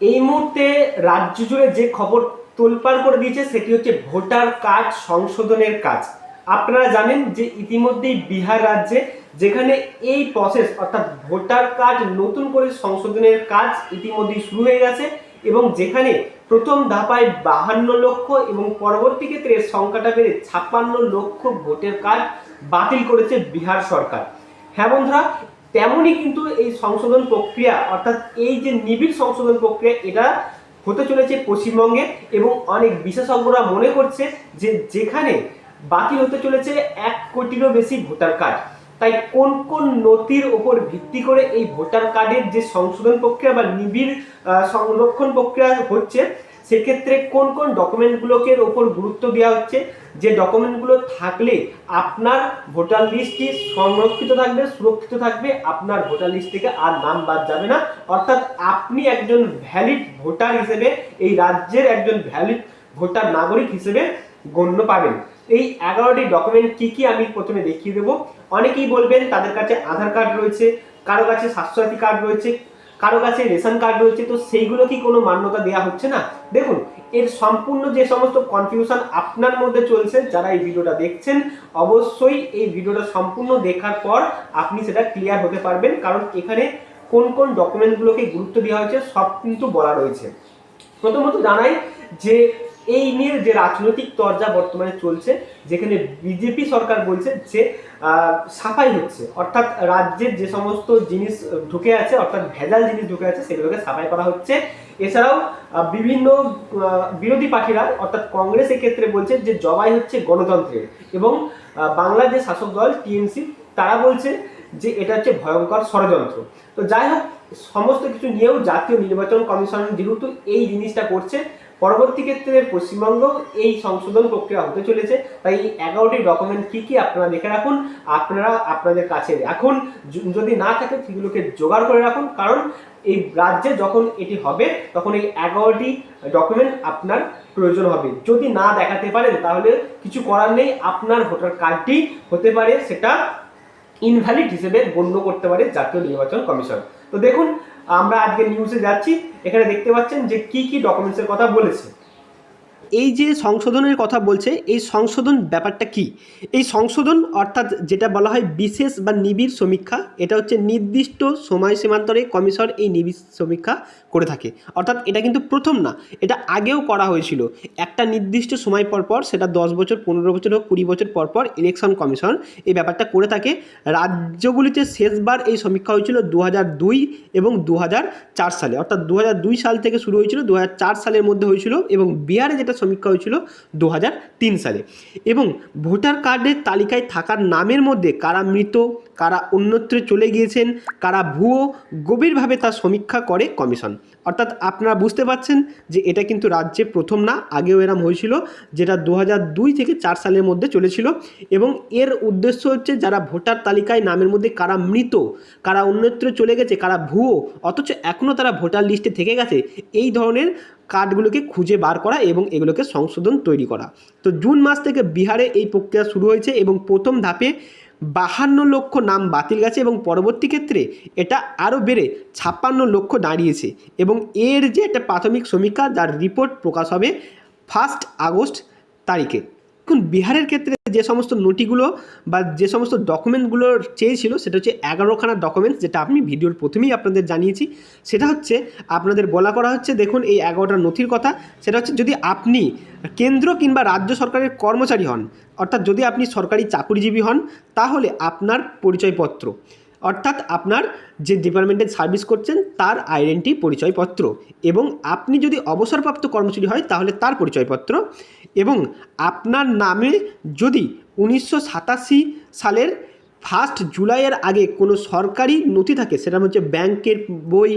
এই মুহূর্তে রাজ্য জুড়ে যে খবর তোলপাড় করে দিয়েছে, সেটি হচ্ছে ভোটার কার্ড সংশোধনের কাজ। আপনারা জানেন যে ইতিমধ্যেই বিহার রাজ্যে যেখানে এই প্রসেস অর্থাৎ ভোটার কার্ড নতুন করে সংশোধনের কাজ ইতিমধ্যেই শুরু হয়ে গেছে এবং যেখানে প্রথম ধাপায় বাহান্ন লক্ষ এবং পরবর্তী ক্ষেত্রে সংখ্যাটা বেড়ে ছাপ্পান্ন লক্ষ ভোটের কার্ড বাতিল করেছে বিহার সরকার। হ্যাঁ বন্ধুরা তেমনই কিন্তু এই সংশোধন প্রক্রিয়া, অর্থাৎ এই যে নিবিড় সংশোধন প্রক্রিয়া, এটা হতে চলেছে পশ্চিমবঙ্গে এবং অনেক বিশেষজ্ঞরা মনে করছে যে যেখানে বাতিল হতে চলেছে এক কোটিরও বেশি ভোটার কার্ড। তাই কোন কোন নথির ওপর ভিত্তি করে এই ভোটার কার্ডের যে সংশোধন প্রক্রিয়া বা নিবিড় সংরক্ষণ প্রক্রিয়া হচ্ছে সেক্ষেত্রে কোন কোন ডকুমেন্টগুলোকে ওপর গুরুত্ব দেওয়া হচ্ছে? যে ডকুমেন্টগুলো থাকলে আপনার ভোটার লিস্টটি সংরক্ষিত থাকবে, সুরক্ষিত থাকবে, আপনার ভোটার লিস্ট থেকে আর নাম বাদ যাবে না। অর্থাৎ আপনি একজন ভ্যালিড ভোটার হিসেবে এই রাজ্যের একজন ভ্যালিড ভোটার নাগরিক হিসেবে গণ্য পাবেন। এই এগারোটি ডকুমেন্ট কি কি আমি প্রথমে দেখিয়ে দেবো। অনেকেই বলবেন তাদের কাছে আধার কার্ড রয়েছে, কারও কাছে স্বাস্থ্যসাথী কার্ড রয়েছে কারও কাছে রেশন কার্ড রয়েছে, তো সেইগুলো কি কোনো মান্যতা দেওয়া হচ্ছে না? দেখুন, এর সম্পূর্ণ যে সমস্ত কনফিউশন আপনার মধ্যে চলছে, যারা এই ভিডিওটা দেখছেন, অবশ্যই এই ভিডিওটা সম্পূর্ণ দেখার পর আপনি সেটা ক্লিয়ার হতে পারবেন, কারণ এখানে কোন কোন ডকুমেন্টগুলোকে গুরুত্ব দেওয়া হয়েছে, সব কিন্তু বলা রয়েছে। প্রথমত জানাই যে এই নিয়ে যে রাজনৈতিক তরজা বর্তমানে চলছে, যেখানে বিজেপি সরকার বলছে যে সাফাই হচ্ছে। অর্থাৎ রাজ্যের যে সমস্ত জিনিস ঢুকে আছে, অর্থাৎ ভেজাল জিনিস ঢুকে আছে, সেগুলোকে সাফাই করা হচ্ছে। এছাড়াও বিভিন্ন বিরোধী পার্টিরা, অর্থাৎ কংগ্রেস ক্ষেত্রে বলছে যে, জবাই হচ্ছে গণতন্ত্রের। এবং বাংলার যে শাসক দল, টিএমসি, তারা বলছে যে, এটা হচ্ছে ভয়ঙ্কর ষড়যন্ত্র। তো যাই হোক, সমস্ত কিছু নিয়েও জাতীয় নির্বাচন কমিশন যেহেতু এই জিনিসটা করছে পরবর্তী ক্ষেত্রে পশ্চিমবঙ্গ এই সংশোধন প্রক্রিয়া হতে চলেছে। তাই এই এগারোটি ডকুমেন্ট কী কী আপনারা দেখে রাখুন। আপনারা আপনাদের কাছে রাখুন। য- যদি না থাকে সেগুলোকে জোগাড় করে রাখুন। কারণ এই রাজ্যে যখন এটি হবে, তখন এই এগারোটি ডকুমেন্ট আপনার প্রয়োজন হবে। যদি না দেখাতে পারেন, তাহলে কিছু করার নেই। আপনার ভোটার কার্ডটি হতে পারে সেটা ইনভ্যালিড হিসেবে গণ্য করতে পারে জাতীয় নির্বাচন কমিশন। তো দেখুন আমরা আজকে নিউজে যাচ্ছি এখানে দেখতে পাচ্ছেন যে কি কি ডকুমেন্টসের কথা বলেছে। এই যে সংশোধনের কথা বলছে, এই সংশোধন ব্যাপারটা কি? এই সংশোধন অর্থাৎ যেটা বলা হয় বিশেষ বা নিবিড় সমীক্ষা, এটা হচ্ছে নির্দিষ্ট সময় সীমান্তরে কমিশন এই নিবিড় সমীক্ষা করে থাকে। অর্থাৎ এটা কিন্তু প্রথম না, এটা আগেও করা হয়েছিল। একটা নির্দিষ্ট সময় পর পর, সেটা দশ বছর, পনেরো বছর হোক, কুড়ি বছর পর পর ইলেকশন কমিশন এই ব্যাপারটা করে থাকে। রাজ্যগুলিতে শেষবার এই সমীক্ষা হয়েছিল দু দুই এবং দু সালে। অর্থাৎ দু সাল থেকে শুরু হয়েছিল দু সালের মধ্যে হয়েছিল এবং বিহারে যেটা সমীক্ষা হয়েছিল দু সালে। এবং ভোটার কার্ডের তালিকায় থাকার নামের মধ্যে কারা মৃত, কারা অন্যত্রে চলে গিয়েছেন, কারা ভুয়ো, গভীরভাবে তার সমীক্ষা করে কমিশন। অর্থাৎ আপনারা বুঝতে পারছেন যে এটা কিন্তু রাজ্যে প্রথম না, আগেও এরম হয়েছিল, যেটা দু থেকে চার সালের মধ্যে চলেছিল। এবং এর উদ্দেশ্য হচ্ছে যারা ভোটার তালিকায় নামের মধ্যে কারা মৃত, কারা অন্যত্র চলে গেছে, কারা ভুয়ো, অথচ এখনও তারা ভোটার লিস্টে থেকে গেছে, এই ধরনের কার্ডগুলোকে খুঁজে বার করা এবং এগুলোকে সংশোধন তৈরি করা। তো জুন মাস থেকে বিহারে এই প্রক্রিয়া শুরু হয়েছে এবং প্রথম ধাপে বাহান্ন লক্ষ নাম বাতিল গেছে এবং পরবর্তী ক্ষেত্রে এটা আরও বেড়ে ছাপ্পান্ন লক্ষ দাঁড়িয়েছে এবং এর যে একটা প্রাথমিক সমীক্ষা যার রিপোর্ট প্রকাশ হবে ফার্স্ট আগস্ট তারিখে। এখন বিহারের ক্ষেত্রে যে সমস্ত নোটিগুলো বা যে সমস্ত ডকুমেন্টগুলো চেয়েছিল সেটা হচ্ছে এগারোখানা ডকুমেন্টস যেটা আমি ভিডিওর প্রথমেই আপনাদের জানিয়েছি। সেটা হচ্ছে, আপনাদের বলা করা হচ্ছে, দেখুন এই এগারোটা নথির কথা, সেটা হচ্ছে যদি আপনি কেন্দ্র কিংবা রাজ্য সরকারের কর্মচারী হন, অর্থাৎ যদি আপনি সরকারি চাকুরিজীবী হন, তাহলে আপনার পরিচয়পত্র, অর্থাৎ আপনার যে ডিপার্টমেন্টে সার্ভিস করছেন, তার আইডেন্টি পরিচয়পত্র এবং আপনি যদি অবসরপ্রাপ্ত কর্মচারী হয়, তাহলে তার পরিচয়পত্র এবং আপনার নামে যদি উনিশশো সাতাশি সালের ফার্স্ট জুলাইয়ের আগে কোনো সরকারি নথি থাকে, সেটা হচ্ছে ব্যাংকের বই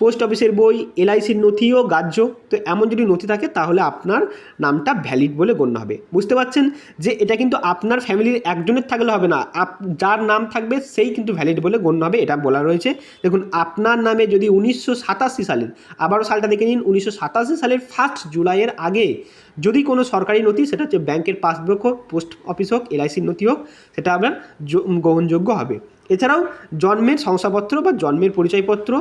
পোস্ট অফিসের বই এলআইসির নথিও গ্রাহ্য। তো এমন যদি নথি থাকে, তাহলে আপনার নামটা ভ্যালিড বলে গণ্য হবে। বুঝতে পারছেন যে এটা কিন্তু আপনার ফ্যামিলির একজনের থাকলে হবে না। আপ, যার নাম থাকবে, সেই কিন্তু ভ্যালিড বলে গণ্য হবে, এটা বলা রয়েছে। দেখুন, আপনার নামে যদি উনিশশো সাতাশি সালের, আবারও সালটা দেখে নিন, উনিশশো সাতাশি সালের ফার্স্ট জুলাইয়ের আগে যদি কোনো সরকারি নথি, সেটা হচ্ছে ব্যাংকের পাসবুক হোক, পোস্ট অফিস হোক এলআইসির নথি হোক, সেটা আপনার গ্রহণযোগ্য হবে। এছাড়াও জন্মের শংসাপত্র বা জন্মের পরিচয়পত্র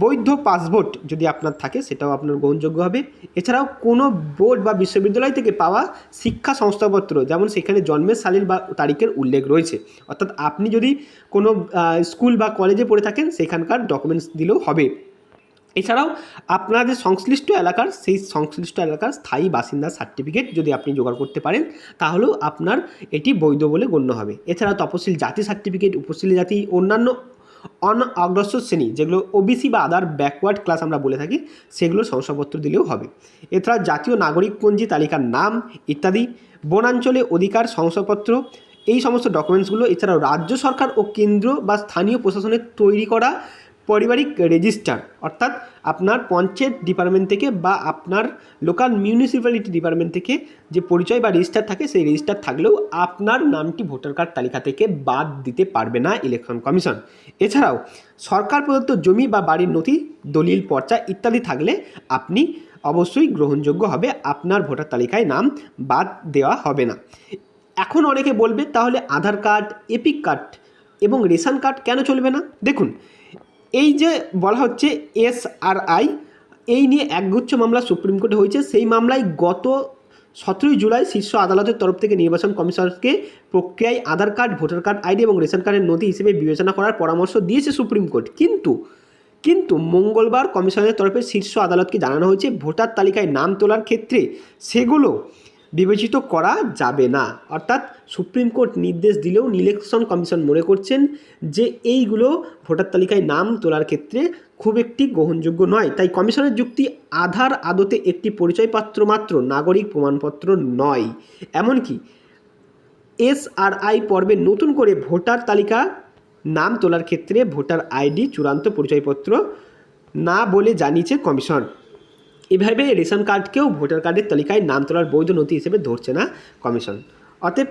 বৈধ পাসপোর্ট যদি আপনার থাকে, সেটাও আপনার গ্রহণযোগ্য হবে। এছাড়াও কোনো বোর্ড বা বিশ্ববিদ্যালয় থেকে পাওয়া শিক্ষা সংস্থাপত্র যেমন সেখানে জন্মের সালের বা তারিখের উল্লেখ রয়েছে। অর্থাৎ আপনি যদি কোনো স্কুল বা কলেজে পড়ে থাকেন, সেখানকার ডকুমেন্টস দিলেও হবে। এছাড়াও আপনাদের সংশ্লিষ্ট এলাকার, সেই সংশ্লিষ্ট এলাকার স্থায়ী বাসিন্দার সার্টিফিকেট যদি আপনি জোগাড় করতে পারেন, তাহলেও আপনার এটি বৈধ বলে গণ্য হবে। এছাড়া তপশিল জাতি সার্টিফিকেট উপশিলি জাতি, অন্যান্য অন অগ্রসর শ্রেণি, যেগুলো ওবিসি বা আদার ব্যাকওয়ার্ড ক্লাস আমরা বলে থাকি সেগুলো শংসাপত্র দিলেও হবে। এছাড়া জাতীয় নাগরিক পঞ্জি তালিকার নাম ইত্যাদি, বনাঞ্চলে অধিকার শংসাপত্র, এই সমস্ত ডকুমেন্টসগুলো এছাড়াও রাজ্য সরকার ও কেন্দ্র বা স্থানীয় প্রশাসনের তৈরি করা পারিবারিক রেজিস্টার অর্থাৎ আপনার পঞ্চায়েত ডিপার্টমেন্ট থেকে বা আপনার লোকাল মিউনিসিপ্যালিটি ডিপার্টমেন্ট থেকে যে পরিচয় বা রেজিস্টার থাকে, সেই রেজিস্টার থাকলেও আপনার নামটি ভোটার কার্ড তালিকা থেকে বাদ দিতে পারবে না ইলেকশন কমিশন এছাড়াও সরকার প্রদত্ত জমি বা বাড়ির নথি, দলিল, পর্চা ইত্যাদি থাকলে আপনি অবশ্যই গ্রহণযোগ্য হবে, আপনার ভোটার তালিকায় নাম বাদ দেওয়া হবে না। এখন অনেকে বলবে, তাহলে আধার কার্ড এপিক কার্ড এবং রেশন কার্ড কেন চলবে না? দেখুন এই যে বলা হচ্ছে এসআরআই এই নিয়ে একগুচ্ছ মামলা সুপ্রিম কোর্টে হয়েছে। সেই মামলায় গত সতেরোই জুলাই শীর্ষ আদালতের তরফ থেকে নির্বাচন কমিশনকে প্রক্রিয়ায় Aadhaar card, voter card, ID এবং রেশন কার্ডের নথি হিসেবে বিবেচনা করার পরামর্শ দিয়েছে সুপ্রিম কোর্ট। কিন্তু কিন্তু মঙ্গলবার কমিশনের তরফে শীর্ষ আদালতকে জানানো হয়েছে, ভোটার তালিকায় নাম তোলার ক্ষেত্রে সেগুলো বিবেচিত করা যাবে না। অর্থাৎ সুপ্রিম কোর্ট নির্দেশ দিলেও ইলেকশন কমিশন মনে করছেন যে এইগুলো ভোটার তালিকায় নাম তোলার ক্ষেত্রে খুব একটি গ্রহণযোগ্য নয়। তাই কমিশনের যুক্তি আধার আদতে একটি পরিচয়পত্র মাত্র, নাগরিক প্রমাণপত্র নয়। এমনকি এসআরআই পর্বে নতুন করে ভোটার তালিকা নাম তোলার ক্ষেত্রে ভোটার আইডি, চূড়ান্ত পরিচয়পত্র না বলে জানিয়েছে কমিশন। এভাবে রেশন কার্ডকেও ভোটার কার্ডের তালিকায় নাম তোলার বৈধ নথি হিসেবে ধরছে না কমিশন। অতএব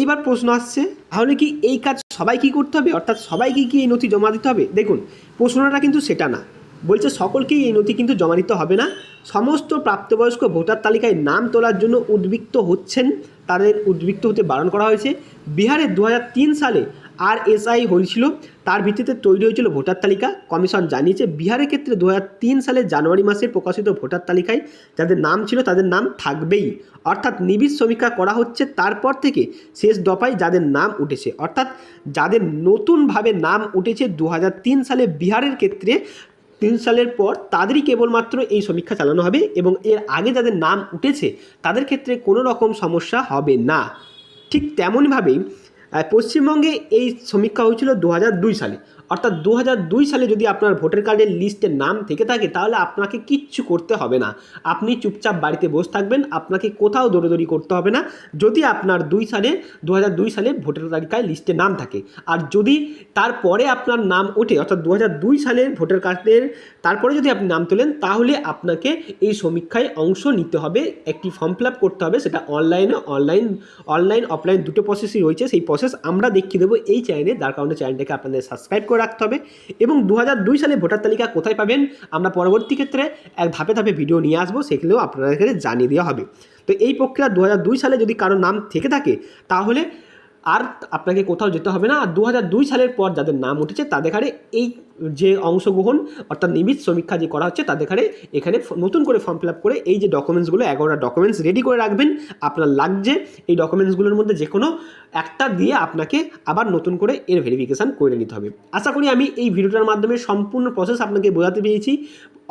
এইবার প্রশ্ন আসছে, তাহলে কি এই কাজ সবাই কি করতে হবে? অর্থাৎ সবাইকে কি এই নথি জমা দিতে হবে? দেখুন, প্রশ্নটা কিন্তু সেটা না। বলছে সকলকেই এই নথি কিন্তু জমা দিতে হবে না। সমস্ত প্রাপ্তবয়স্ক ভোটার তালিকায় নাম তোলার জন্য উদ্বিগ্ন হচ্ছেন। তাদের উদ্বিগ্ন হতে বারণ করা হয়েছে। বিহারে দু হাজার তিন সালে আর এসআই হয়েছিল, তার ভিত্তিতে তৈরি হয়েছিল ভোটার তালিকা। কমিশন জানিয়েছে, বিহারের ক্ষেত্রে দু হাজার তিন সালে জানুয়ারি মাসে প্রকাশিত ভোটার তালিকায় যাদের নাম ছিল তাদের নাম থাকবেই। অর্থাৎ নিবিড় সমীক্ষা করা হচ্ছে তারপর থেকে শেষ দফায় যাদের নাম উঠেছে। অর্থাৎ যাদের নতুনভাবে নাম উঠেছে দু হাজার তিন সালে বিহারের ক্ষেত্রে, তিন সালের পর তাদেরই কেবলমাত্র এই সমীক্ষা চালানো হবে এবং এর আগে যাদের নাম উঠেছে তাদের ক্ষেত্রে কোনো রকম সমস্যা হবে না। ঠিক তেমনভাবেই পশ্চিমবঙ্গে এই সমীক্ষা হয়েছিল দু হাজার দুই সালে। অর্থাৎ দু হাজার দুই সালে যদি আপনার ভোটার কার্ডের লিস্টে নাম থেকে থাকে, তাহলে আপনাকে কিচ্ছু করতে হবে না। আপনি চুপচাপ বাড়িতে বসে থাকবেন, আপনাকে কোথাও দৌড়দৌড়ি করতে হবে না। যদি আপনার দুই সালে দু হাজার দুই সালে ভোটার তালিকায় লিস্টে নাম থাকে, আর যদি তারপরে আপনার নাম ওঠে, অর্থাৎ দু হাজার দুই সালের ভোটার কার্ডের তারপরে যদি আপনি নাম তোলেন, তাহলে আপনাকে এই সমীক্ষায় অংশ নিতে হবে, একটি ফর্ম ফিল করতে হবে, সেটা অনলাইনে, অনলাইন অনলাইন, অফলাইন দুটো প্রসেসই রয়েছে। সেই প্রসেস আমরা দেখিয়ে দেবো এই চ্যানেলে যার কারণে চ্যানেলটাকে আপনাদের সাবস্ক্রাইব করে রাখতে হবে এবং দু হাজার দুই সালে ভোটার তালিকা কোথায় পাবেন আমরা পরবর্তী ক্ষেত্রে এক ধাপে ধাপে ভিডিও নিয়ে আসব সেগুলোও আপনাদেরকে জানিয়ে দেওয়া হবে। তো এই প্রক্রিয়া দু হাজার দুই সালে যদি কারও নাম থেকে থাকে, তাহলে আর আপনাকে কোথাও যেতে হবে না। আর দু হাজার দুই সালের পর যাদের নাম উঠেছে, তাদের এই যে অংশগ্রহণ অর্থাৎ নিবিড় সমীক্ষা যে করা হচ্ছে তাদের ঘাড়ে এখানে নতুন করে ফর্ম ফিল আপ করে এই যে ডকুমেন্টসগুলো এগারোটা ডকুমেন্টস রেডি করে রাখবেন। আপনার লাগছে এই ডকুমেন্টসগুলোর মধ্যে যে কোনো একটা দিয়ে আপনাকে আবার নতুন করে এর ভেরিফিকেশান করে নিতে হবে। আশা করি আমি এই ভিডিওটার মাধ্যমে সম্পূর্ণ প্রসেস আপনাকে বোঝাতে পেরেছি।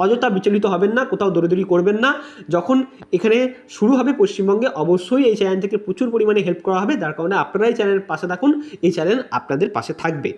অযথা বিচলিত হবেন না, কোথাও দৌড়দৌড়ি করবেন না। যখন এখানে শুরু হবে পশ্চিমবঙ্গে, অবশ্যই এই চ্যানেল থেকে প্রচুর পরিমাণে হেল্প করা হবে। যার কারণে আপনারা এই চ্যানেলের পাশে থাকুন। এই চ্যানেল আপনাদের পাশে থাকবে।